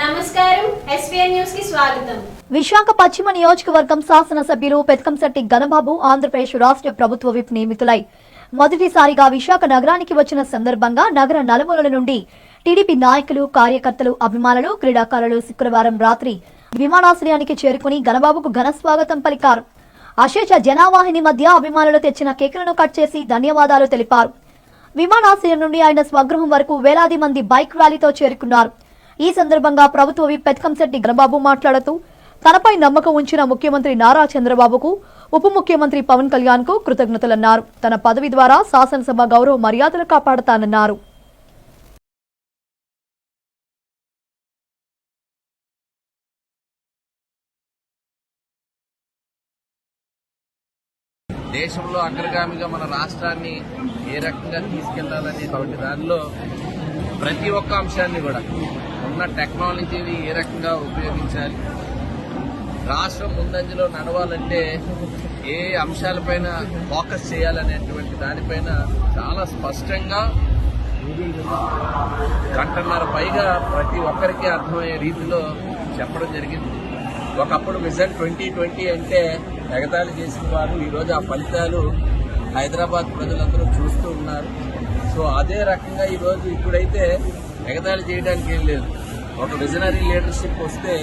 నమస్కారం న్యూస్కి స్వాగతం. విశాఖ పశ్చిమ నియోజకవర్గం శాసనసభ్యులు పెత్కంశెట్టి ఘనబాబు ఆంధ్రప్రదేశ్ రాష్ట్ర ప్రభుత్వ విప్ నియమితులై. మొదటిసారిగా విశాఖ నగరానికి వచ్చిన సందర్భంగా నగర నలుమూలల నుండి టీడీపీ నాయకులు కార్యకర్తలు అభిమానులు క్రీడాకారులు శుక్రవారం రాత్రి విమానాశ్రయానికి చేరుకుని ఘనబాబుకు ఘన స్వాగతం పలికారు. అశేష జనావాహిని మధ్య అభిమానులు తెచ్చిన కేకులను కట్ చేసి ధన్యవాదాలు తెలిపారు. విమానాశ్రయం నుండి ఆయన స్వగృహం వరకు వేలాది మంది బైక్ ర్యాలీతో చేరుకున్నారు. ఈ సందర్భంగా ప్రభుత్వ విప్ పెత్కంశెట్టి గణబాబు మాట్లాడుతూ తనపై నమ్మకం ఉంచిన ముఖ్యమంత్రి నారా చంద్రబాబుకు ఉప ముఖ్యమంత్రి పవన్ కళ్యాణ్కు కృతజ్ఞతలన్నారు. తన పదవి ద్వారా శాసనసభ గౌరవ మర్యాదలు కాపాడతానన్నారు. దేశంలో అగ్రగామిగా మన రాష్ట్రాన్ని ఏ రకంగా తీసుకెళ్ళాలనేటువంటి దానిలో ప్రతి ఒక్క అంశాన్ని కూడా ఉన్న టెక్నాలజీని ఏ రకంగా ఉపయోగించాలి? రాష్ట్రం ముందంజలో నడవాలంటే ఏ అంశాలపైన ఫోకస్ చేయాలనేటువంటి దానిపైన చాలా స్పష్టంగా గంటన్నర పైగా ప్రతి ఒక్కరికి అర్థమయ్యే రీతిలో చెప్పడం జరిగింది. ఒకప్పుడు విజన్ ట్వంటీ ట్వంటీ అంటే ఎగతాళి చేసిన వారు ఈరోజు ఆ ఫలితాలు హైదరాబాద్ ప్రజలందరూ చూస్తూ ఉన్నారు. సో అదే రకంగా ఈరోజు ఇప్పుడైతే ఎగతాళి చేయడానికి ఏం లేదు. ఒక విజనరీ లీడర్షిప్ వస్తే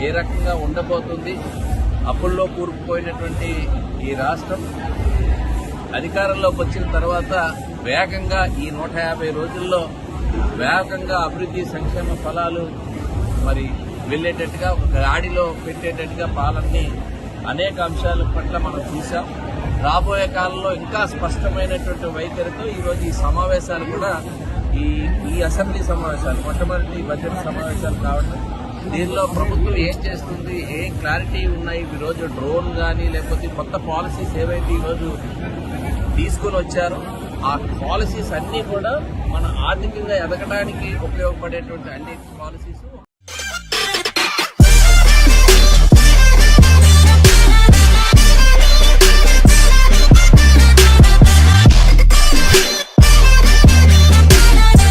ఏ రకంగా ఉండబోతుంది? అప్పుల్లో కూరుకుపోయినటువంటి ఈ రాష్ట్రం అధికారంలోకి వచ్చిన తర్వాత వేగంగా ఈ నూట యాభై రోజుల్లో వేగంగా అభివృద్ధి సంక్షేమ ఫలాలు మరి వెళ్ళేటట్టుగా ఒక గాడిలో పెట్టేటట్టుగా పాలనని అనేక అంశాల పట్ల మనం చూసాం రాబోయే కాలంలో ఇంకా స్పష్టమైనటువంటి వైఖరితో ఈరోజు ఈ సమావేశాలు కూడా ఈ ఈ అసెంబ్లీ సమావేశాలు మొట్టమొదటి బడ్జెట్ సమావేశాలు కావడం దీనిలో ప్రభుత్వం ఏం చేస్తుంది ఏ క్లారిటీ ఉన్నాయి ఈరోజు డ్రోన్ కానీ లేకపోతే కొత్త పాలసీస్ ఏవైతే ఈరోజు తీసుకుని వచ్చారో ఆ పాలసీస్ అన్నీ కూడా మన ఆర్థికంగా ఎదగడానికి ఉపయోగపడేటువంటి అన్ని పాలసీస్